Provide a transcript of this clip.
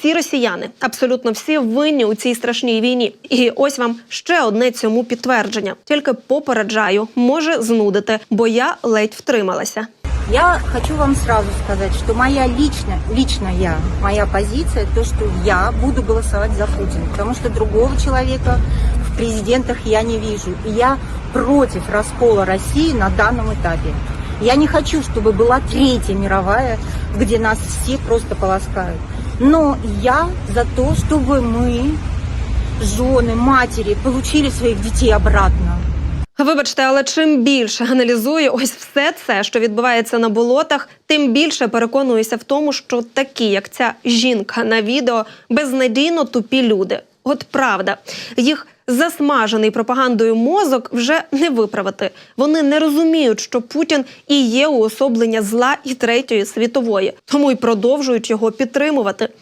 всі росіяни, абсолютно всі винні у цій страшній війні. І ось вам ще одне цьому підтвердження. Тільки попереджаю, може знудити, бо я ледь втрималася. Я хочу вам сразу сказать, что моя лично, лично я, моя позиция, то, что я буду голосовать за Путина, потому что другого человека в президентах я не вижу. И я против раскола России на данном этапе. Я не хочу, чтобы была третья мировая, где нас все просто полоскают. Но я за то, чтобы мы, жены, матери, получили своих детей обратно. Вибачте, але чим більше аналізую ось все це, що відбувається на болотах, тим більше переконуюся в тому, що такі, як ця жінка на відео, безнадійно тупі люди. От правда, їх засмажений пропагандою мозок вже не виправити. Вони не розуміють, що Путін і є уособлення зла і третьої світової, тому й продовжують його підтримувати.